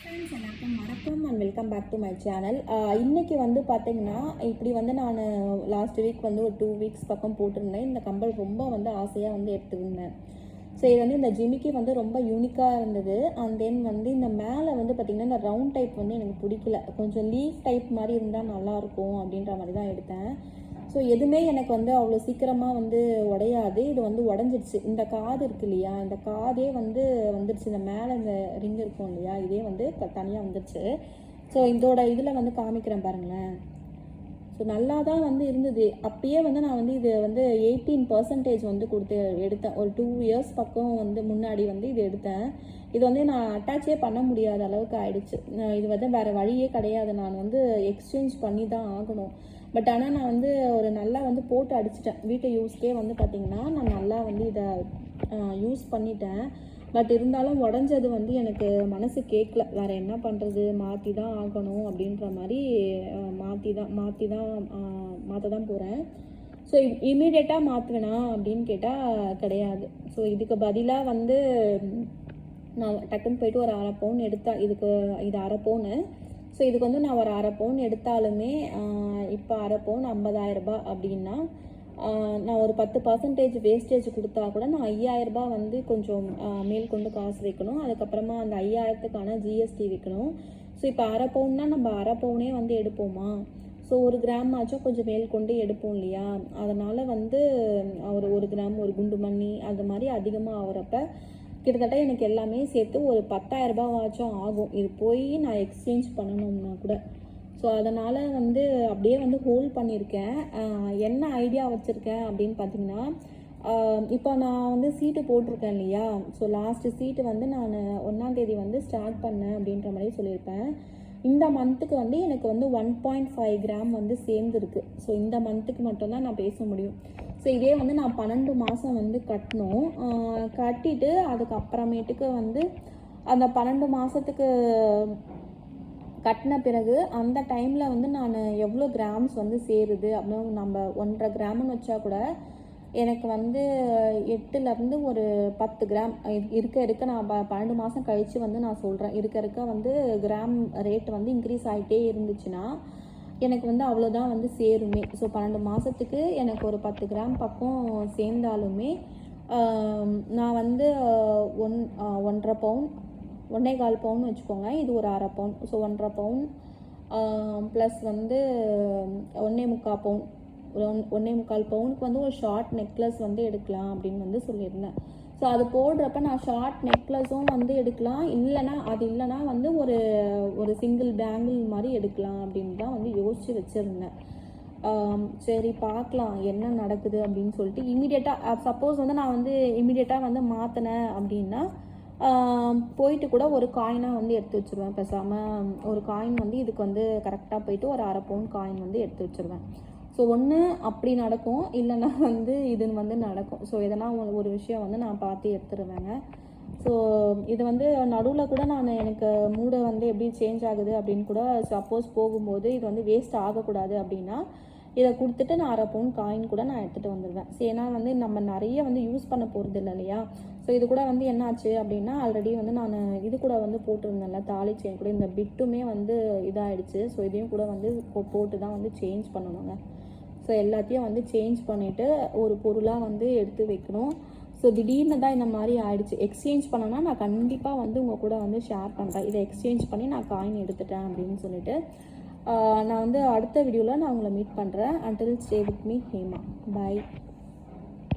Friends எல்லாருக்கும் வணக்கம். And welcome back to my channel இன்றைக்கி வந்து பார்த்தீங்கன்னா இப்படி வந்து நான் லாஸ்ட் வீக் வந்து ஒரு டூ வீக்ஸ் பக்கம் போட்டிருந்தேன். இந்த கம்பல் ரொம்ப வந்து ஆசையாக வந்து எடுத்துருந்தேன். ஸோ இது வந்து இந்த ஜிமிக்கி வந்து ரொம்ப யூனிக்காக இருந்தது. அண்ட் தென் வந்து இந்த மேலே வந்து பார்த்திங்கன்னா இந்த ரவுண்ட் டைப் வந்து எனக்கு பிடிக்கல. கொஞ்சம் லீஃப் டைப் மாதிரி இருந்தால் நல்லாயிருக்கும் அப்படின்ற மாதிரி தான் எடுத்தேன். ஸோ எதுவுமே எனக்கு வந்து அவ்வளோ சீக்கிரமாக வந்து உடையாது. இது வந்து உடஞ்சிடுச்சு. இந்த காது இருக்கு இல்லையா? இந்த காதே வந்து வந்துடுச்சு. இந்த மேலே இந்த ரிங் இருக்கும் இல்லையா? இதே வந்து தனியாக வந்துடுச்சு. ஸோ இதோட இதில் வந்து காமிக்கிறேன் பாருங்களேன். ஸோ நல்லா தான் வந்து இருந்தது. அப்பயே வந்து நான் வந்து இது வந்து எயிட்டீன் பர்சன்டேஜ் வந்து கொடுத்து எடுத்தேன். ஒரு டூ இயர்ஸ் பக்கம் வந்து முன்னாடி வந்து இது எடுத்தேன். இது வந்து நான் அட்டாச்சே பண்ண முடியாத அளவுக்கு ஆயிடுச்சு. இது வந்து வேறு வழியே கிடையாது. நான் வந்து எக்ஸ்சேஞ்ச் பண்ணி தான் ஆகணும். பட் ஆனால் நான் வந்து ஒரு நல்லா வந்து போட்டு அடிச்சிட்டேன். வீட்டு யூஸ்க்கே வந்து பார்த்திங்கன்னா நான் நல்லா வந்து இதை யூஸ் பண்ணிட்டேன். பட் இருந்தாலும் உடஞ்சது வந்து எனக்கு மனசு கேட்கல வேறு என்ன பண்ணுறது மாற்றி தான் ஆகணும் அப்படின்ற மாதிரி மாற்றி தான் மாற்றி தான் மாற்ற தான் போகிறேன் ஸோ இமீடியட்டாக மாற்றுவேனா அப்படின்னு கேட்டால் கிடையாது. ஸோ இதுக்கு பதிலாக வந்து நான் டக்குன்னு போயிட்டு ஒரு அரை பவுன் எடுத்தா இதுக்கு இது அரை பவுனு. ஸோ இதுக்கு வந்து நான் ஒரு அரை பவுன் எடுத்தாலுமே இப்போ அரை பவுன் ஐம்பதாயிரம் ரூபாய் அப்படின்னா நான் ஒரு பத்து பர்சன்டேஜ் வேஸ்டேஜ் கொடுத்தா கூட நான் ஐயாயிரரூபா வந்து கொஞ்சம் மேல் கொண்டு காசு வைக்கணும். அதுக்கப்புறமா அந்த ஐயாயிரத்துக்கான ஜிஎஸ்டி வைக்கணும். ஸோ இப்போ அரை பவுன்னா நம்ம அரை பவுனே வந்து எடுப்போமா? ஸோ ஒரு கிராம் ஆச்சும் கொஞ்சம் மேல் கொண்டு எடுப்போம் இல்லையா? அதனால் வந்து ஒரு ஒரு கிராம் ஒரு குண்டு மண்ணி அது மாதிரி அதிகமாக ஆகிறப்ப கிட்டத்தட்ட எனக்கு எல்லாமே சேர்த்து ஒரு பத்தாயிரரூபாவாச்சும் ஆகும். இது போய் நான் எக்ஸ்சேஞ்ச் பண்ணணும்னா கூட. ஸோ அதனால் வந்து அப்படியே வந்து ஹோல்ட் பண்ணியிருக்கேன். என்ன ஐடியா வச்சுருக்கேன் அப்படின்னு பார்த்தீங்கன்னா இப்போ நான் வந்து சீட்டு போட்டிருக்கேன் இல்லையா? ஸோ லாஸ்ட்டு சீட்டு வந்து நான் ஒன்றாந்தேதி வந்து ஸ்டார்ட் பண்ணேன் அப்படின்ற மாதிரி சொல்லியிருப்பேன். இந்த மந்த்துக்கு வந்து எனக்கு வந்து ஒன் பாயிண்ட் ஃபைவ் கிராம் வந்து சேர்ந்துருக்கு. ஸோ இந்த மந்த்துக்கு மட்டும்தான் நான் பேச முடியும். ஸோ இதே வந்து நான் பன்னெண்டு மாதம் வந்து கட்டணும். கட்டிட்டு அதுக்கப்புறமேட்டுக்கு வந்து அந்த பன்னெண்டு மாதத்துக்கு கட்டின பிறகு அந்த டைமில் வந்து நான் எவ்வளோ கிராம்ஸ் வந்து சேருது? அப்படின்னு நம்ம ஒன்றரை கிராம்னு வச்சா கூட எனக்கு வந்து எட்டுலேருந்து ஒரு பத்து கிராம் இருக்க இருக்க நான் ப- பன்னெண்டு மாதம் கழித்து வந்து நான் சொல்கிறேன் இருக்க இருக்க வந்து கிராம் ரேட் வந்து இன்க்ரீஸ் ஆகிட்டே இருந்துச்சுன்னா எனக்கு வந்து அவ்வளோதான் வந்து சேருமே. ஸோ பன்னெண்டு மாதத்துக்கு எனக்கு ஒரு பத்து கிராம் பக்கம் சேர்ந்தாலுமே நான் வந்து ஒன் ஒன்றரை பவுன் ஒன்றே கால் பவுன் வச்சுக்கோங்க. இது ஒரு அரை பவுன். ஸோ ஒன்றரை பவுன். ப்ளஸ் வந்து ஒன்றே முக்கால் பவுன். ஒரு ஒன் ஒன்றே முக்கால் பவுனுக்கு வந்து ஒரு ஷார்ட் நெக்லஸ் வந்து எடுக்கலாம் அப்படின்னு வந்து சொல்லியிருந்தேன். ஸோ அது போடுறப்ப நான் ஷார்ட் நெக்லஸும் வந்து எடுக்கலாம். இல்லைனா அது இல்லைனா வந்து ஒரு ஒரு சிங்கிள் பேங்கிள் மாதிரி எடுக்கலாம் அப்படின்னு தான் வந்து யோசித்து வச்சுருந்தேன். சரி பார்க்கலாம் என்ன நடக்குது அப்படின்னு சொல்லிட்டு இமீடியட்டாக சப்போஸ் வந்து நான் வந்து இமீடியட்டாக வந்து மாற்றினேன் அப்படின்னா போயிட்டு கூட ஒரு காயினாக வந்து எடுத்து வச்சுருவேன். பேசாமல் ஒரு காயின் வந்து இதுக்கு வந்து கரெக்டாக போயிட்டு ஒரு அரை பவுன் காயின் வந்து எடுத்து வச்சுருவேன். ஸோ ஒன்று அப்படி நடக்கும் இல்லைன்னா வந்து இது வந்து நடக்கும். ஸோ எதனா ஒரு- ஒரு விஷயம் வந்து நான் பார்த்து எடுத்துருவேங்க. ஸோ இது வந்து நடுவில் கூட நான் எனக்கு மூடை வந்து எப்படி சேஞ்ச் ஆகுது அப்படின்னு கூட சப்போஸ் போகும்போது இது வந்து வேஸ்ட் ஆகக்கூடாது அப்படின்னா இதை கொடுத்துட்டு நான் அரை பவுன் காயின் கூட நான் எடுத்துகிட்டு வந்துடுவேன் ஸோ ஏன்னா வந்து நம்ம நிறைய வந்து யூஸ் பண்ண போகிறது இல்லை இல்லையா? ஸோ இது கூட வந்து என்னாச்சு அப்படின்னா ஆல்ரெடி வந்து நான் இது கூட வந்து போட்டிருந்தேன்ல தாலி செயின் கூட. இந்த பிட்டுமே வந்து இதாகிடுச்சு ஸோ இதையும் கூட வந்து போட்டு தான் வந்து சேஞ்ச் பண்ணணுங்க. ஸோ எல்லாத்தையும் வந்து சேஞ்ச் பண்ணிவிட்டு ஒரு பொருளாக வந்து எடுத்து வைக்கணும். ஸோ திடீர்னு தான் இந்த மாதிரி ஆயிடுச்சு. எக்ஸ்சேஞ்ச் பண்ணனா நான் கண்டிப்பாக வந்து உங்கள் கூட வந்து ஷேர் பண்ணுறேன் இதை எக்ஸ்சேஞ்ச் பண்ணி நான் காயின் எடுத்துட்டேன் அப்படின்னு சொல்லிட்டு. நான் வந்து அடுத்த வீடியோவில் நான் உங்களை மீட் பண்ணுறேன் until stay with me Hema. Bye